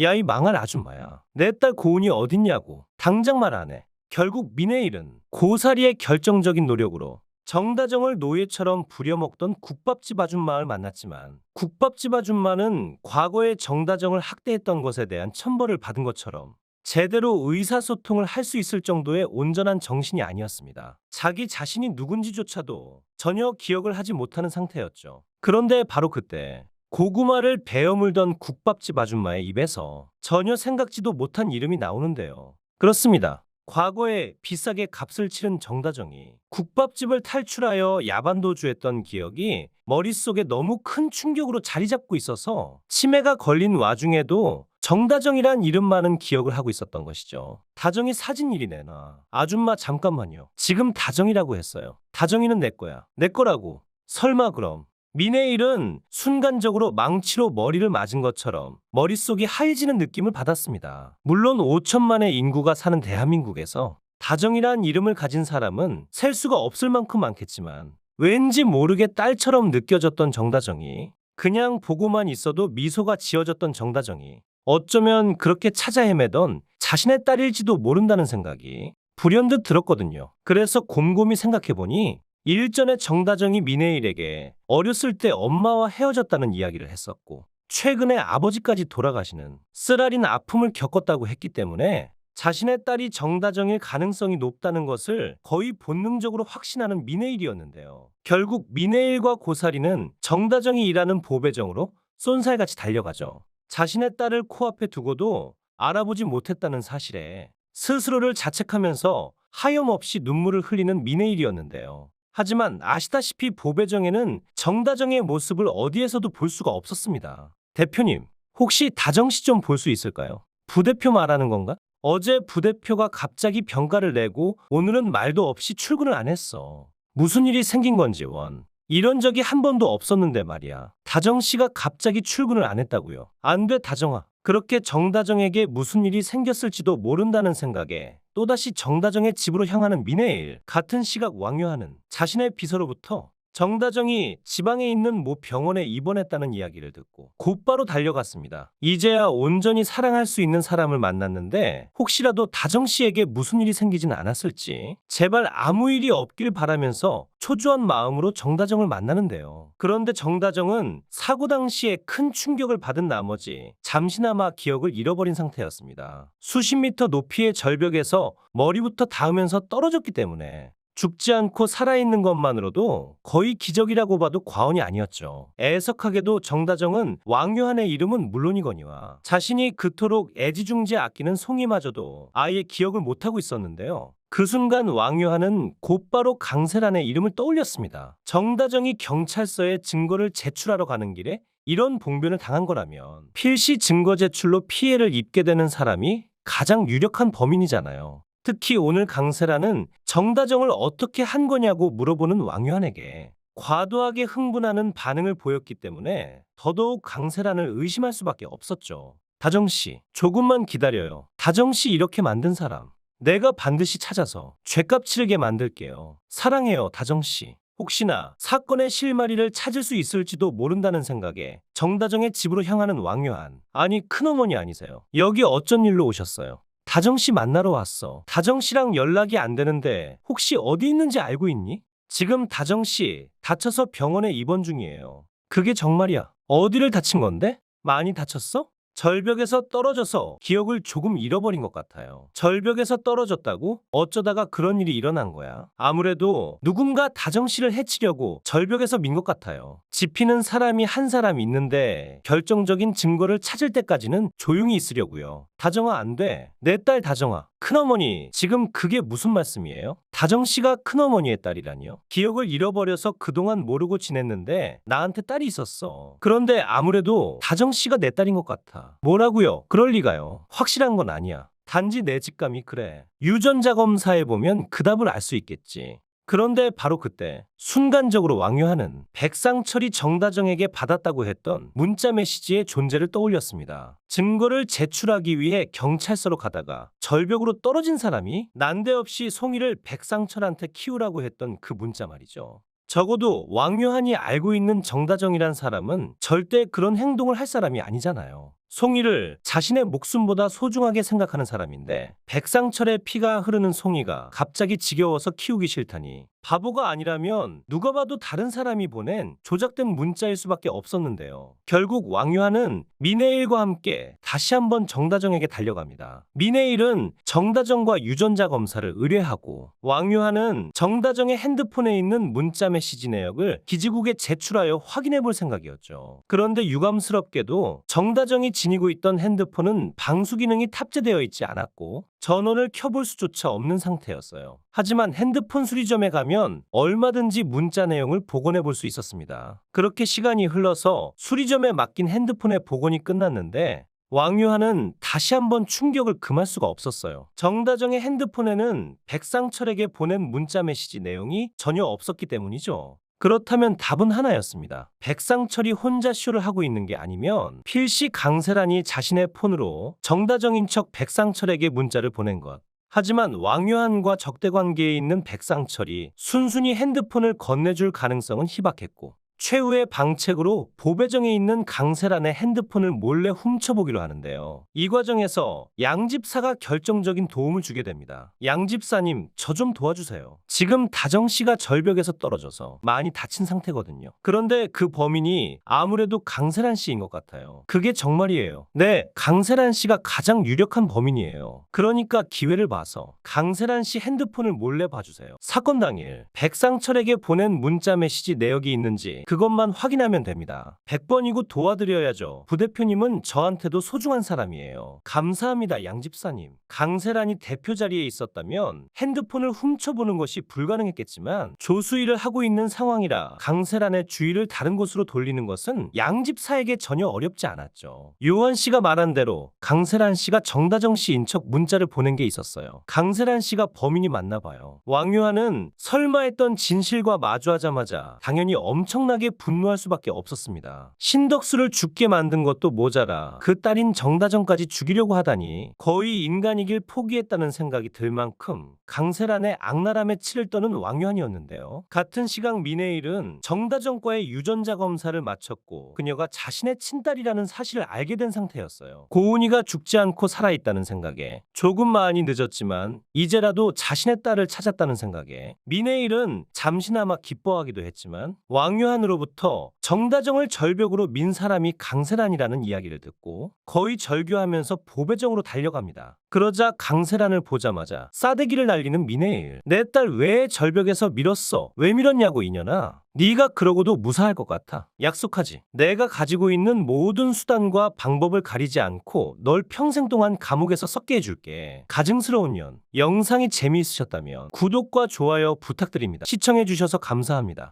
야 이 망할 아줌마야. 내 딸 고은이 어딨냐고. 당장 말 안 해. 결국 민혜일은 고사리의 결정적인 노력으로 정다정을 노예처럼 부려먹던 국밥집 아줌마를 만났지만 국밥집 아줌마는 과거에 정다정을 학대했던 것에 대한 천벌을 받은 것처럼 제대로 의사소통을 할 수 있을 정도의 온전한 정신이 아니었습니다. 자기 자신이 누군지조차도 전혀 기억을 하지 못하는 상태였죠. 그런데 바로 그때 고구마를 베어 물던 국밥집 아줌마의 입에서 전혀 생각지도 못한 이름이 나오는데요. 그렇습니다. 과거에 비싸게 값을 치른 정다정이 국밥집을 탈출하여 야반도주했던 기억이 머릿속에 너무 큰 충격으로 자리 잡고 있어서 치매가 걸린 와중에도 정다정이란 이름만은 기억을 하고 있었던 것이죠. 다정이 사진 일이 내놔. 아줌마 잠깐만요. 지금 다정이라고 했어요. 다정이는 내 거야. 내 거라고. 설마 그럼. 미네일은 순간적으로 망치로 머리를 맞은 것처럼 머릿속이 하얘지는 느낌을 받았습니다. 물론 5천만의 인구가 사는 대한민국에서 다정이란 이름을 가진 사람은 셀 수가 없을 만큼 많겠지만 왠지 모르게 딸처럼 느껴졌던 정다정이 그냥 보고만 있어도 미소가 지어졌던 정다정이 어쩌면 그렇게 찾아 헤매던 자신의 딸일지도 모른다는 생각이 불현듯 들었거든요. 그래서 곰곰이 생각해보니 일전에 정다정이 미네일에게 어렸을 때 엄마와 헤어졌다는 이야기를 했었고 최근에 아버지까지 돌아가시는 쓰라린 아픔을 겪었다고 했기 때문에 자신의 딸이 정다정일 가능성이 높다는 것을 거의 본능적으로 확신하는 미네일이었는데요. 결국 미네일과 고사리는 정다정이 일하는 보배정으로 쏜살같이 달려가죠. 자신의 딸을 코앞에 두고도 알아보지 못했다는 사실에 스스로를 자책하면서 하염없이 눈물을 흘리는 미네일이었는데요. 하지만 아시다시피 보배정에는 정다정의 모습을 어디에서도 볼 수가 없었습니다. 대표님, 혹시 다정 씨 좀 볼 수 있을까요? 부대표 말하는 건가? 어제 부대표가 갑자기 병가를 내고 오늘은 말도 없이 출근을 안 했어. 무슨 일이 생긴 건지 원. 이런 적이 한 번도 없었는데 말이야. 다정 씨가 갑자기 출근을 안 했다고요. 안 돼, 다정아. 그렇게 정다정에게 무슨 일이 생겼을지도 모른다는 생각에 또다시 정다정의 집으로 향하는 미네일. 같은 시각 왕유하는 자신의 비서로부터 정다정이 지방에 있는 모 병원에 입원했다는 이야기를 듣고 곧바로 달려갔습니다. 이제야 온전히 사랑할 수 있는 사람을 만났는데 혹시라도 다정 씨에게 무슨 일이 생기진 않았을지 제발 아무 일이 없길 바라면서 초조한 마음으로 정다정을 만나는데요. 그런데 정다정은 사고 당시에 큰 충격을 받은 나머지 잠시나마 기억을 잃어버린 상태였습니다. 수십 미터 높이의 절벽에서 머리부터 닿으면서 떨어졌기 때문에 죽지 않고 살아있는 것만으로도 거의 기적이라고 봐도 과언이 아니었죠. 애석하게도 정다정은 왕유한의 이름은 물론이거니와 자신이 그토록 애지중지 아끼는 송이마저도 아예 기억을 못하고 있었는데요. 그 순간 왕유한은 곧바로 강세란의 이름을 떠올렸습니다. 정다정이 경찰서에 증거를 제출하러 가는 길에 이런 봉변을 당한 거라면 필시 증거 제출로 피해를 입게 되는 사람이 가장 유력한 범인이잖아요. 특히 오늘 강세라는 정다정을 어떻게 한 거냐고 물어보는 왕유한에게 과도하게 흥분하는 반응을 보였기 때문에 더더욱 강세란을 의심할 수밖에 없었죠. 다정 씨, 조금만 기다려요. 다정 씨 이렇게 만든 사람 내가 반드시 찾아서 죄값 치르게 만들게요. 사랑해요, 다정 씨. 혹시나 사건의 실마리를 찾을 수 있을지도 모른다는 생각에 정다정의 집으로 향하는 왕유한. 아니, 큰어머니 아니세요? 여기 어쩐 일로 오셨어요? 다정 씨 만나러 왔어. 다정 씨랑 연락이 안 되는데 혹시 어디 있는지 알고 있니? 지금 다정 씨 다쳐서 병원에 입원 중이에요. 그게 정말이야. 어디를 다친 건데? 많이 다쳤어? 절벽에서 떨어져서 기억을 조금 잃어버린 것 같아요. 절벽에서 떨어졌다고? 어쩌다가 그런 일이 일어난 거야? 아무래도 누군가 다정 씨를 해치려고 절벽에서 민 것 같아요. 지피는 사람이 한 사람 있는데 결정적인 증거를 찾을 때까지는 조용히 있으려고요. 다정아 안 돼. 내 딸 다정아. 큰어머니, 지금 그게 무슨 말씀이에요? 다정 씨가 큰어머니의 딸이라니요? 기억을 잃어버려서 그동안 모르고 지냈는데 나한테 딸이 있었어. 그런데 아무래도 다정 씨가 내 딸인 것 같아. 뭐라고요? 그럴 리가요. 확실한 건 아니야. 단지 내 직감이 그래. 유전자 검사해 보면 그 답을 알 수 있겠지. 그런데 바로 그때 순간적으로 왕유하는 백상철이 정다정에게 받았다고 했던 문자 메시지의 존재를 떠올렸습니다. 증거를 제출하기 위해 경찰서로 가다가 절벽으로 떨어진 사람이 난데없이 송이를 백상철한테 키우라고 했던 그 문자 말이죠. 적어도 왕유한이 알고 있는 정다정이란 사람은 절대 그런 행동을 할 사람이 아니잖아요. 송이를 자신의 목숨보다 소중하게 생각하는 사람인데 백상철의 피가 흐르는 송이가 갑자기 지겨워서 키우기 싫다니 바보가 아니라면 누가 봐도 다른 사람이 보낸 조작된 문자일 수밖에 없었는데요. 결국 왕유한은 미네일과 함께 다시 한번 정다정에게 달려갑니다. 미네일은 정다정과 유전자 검사를 의뢰하고 왕유한은 정다정의 핸드폰에 있는 문자 메시지 내역을 기지국에 제출하여 확인해 볼 생각이었죠. 그런데 유감스럽게도 정다정이 지니고 있던 핸드폰은 방수 기능이 탑재되어 있지 않았고 전원을 켜볼 수조차 없는 상태였어요. 하지만 핸드폰 수리점에 가면 얼마든지 문자 내용을 복원해 볼 수 있었습니다. 그렇게 시간이 흘러서 수리점에 맡긴 핸드폰의 복원이 끝났는데 왕유한은 다시 한번 충격을 금할 수가 없었어요. 정다정의 핸드폰에는 백상철에게 보낸 문자 메시지 내용이 전혀 없었기 때문이죠. 그렇다면 답은 하나였습니다. 백상철이 혼자 쇼를 하고 있는 게 아니면 필시 강세란이 자신의 폰으로 정다정인 척 백상철에게 문자를 보낸 것. 하지만 왕유한과 적대 관계에 있는 백상철이 순순히 핸드폰을 건네줄 가능성은 희박했고 최후의 방책으로 보배정에 있는 강세란의 핸드폰을 몰래 훔쳐보기로 하는데요. 이 과정에서 양집사가 결정적인 도움을 주게 됩니다. 양집사님, 저 좀 도와주세요. 지금 다정 씨가 절벽에서 떨어져서 많이 다친 상태거든요. 그런데 그 범인이 아무래도 강세란 씨인 것 같아요. 그게 정말이에요. 네, 강세란 씨가 가장 유력한 범인이에요. 그러니까 기회를 봐서 강세란 씨 핸드폰을 몰래 봐주세요. 사건 당일 백상철에게 보낸 문자 메시지 내역이 있는지 그것만 확인하면 됩니다. 100번이고 도와드려야죠. 부대표님은 저한테도 소중한 사람이에요. 감사합니다, 양집사님. 강세란이 대표 자리에 있었다면 핸드폰을 훔쳐보는 것이 불가능했겠지만 조수일을 하고 있는 상황이라 강세란의 주의를 다른 곳으로 돌리는 것은 양집사에게 전혀 어렵지 않았죠. 요한 씨가 말한 대로 강세란 씨가 정다정 씨 인 척 문자를 보낸 게 있었어요. 강세란 씨가 범인이 맞나 봐요. 왕유한은 설마 했던 진실과 마주하자마자 당연히 엄청나게 분노할 수밖에 없었습니다. 신덕수를 죽게 만든 것도 모자라 그 딸인 정다정까지 죽이려고 하다니 거의 인간이길 포기했다는 생각이 들 만큼 강세란의 악랄함에 치를 떠는 왕유한이었는데요. 같은 시각 미네일은 정다정과의 유전자 검사를 마쳤고 그녀가 자신의 친딸이라는 사실을 알게 된 상태였어요. 고은이가 죽지 않고 살아있다는 생각에 조금 많이 늦었지만 이제라도 자신의 딸을 찾았다는 생각에 미네일은 잠시나마 기뻐하기도 했지만 왕유한으 로부터 정다정을 절벽으로 민 사람이 강세란이라는 이야기를 듣고 거의 절규하면서 보배정으로 달려갑니다. 그러자 강세란을 보자마자 싸대기를 날리는 미네일. 내 딸 왜 절벽에서 밀었어? 왜 밀었냐고 이년아. 네가 그러고도 무사할 것 같아. 약속하지. 내가 가지고 있는 모든 수단과 방법을 가리지 않고 널 평생 동안 감옥에서 썩게 해줄게. 가증스러운 년. 영상이 재미있으셨다면 구독과 좋아요 부탁드립니다. 시청해주셔서 감사합니다.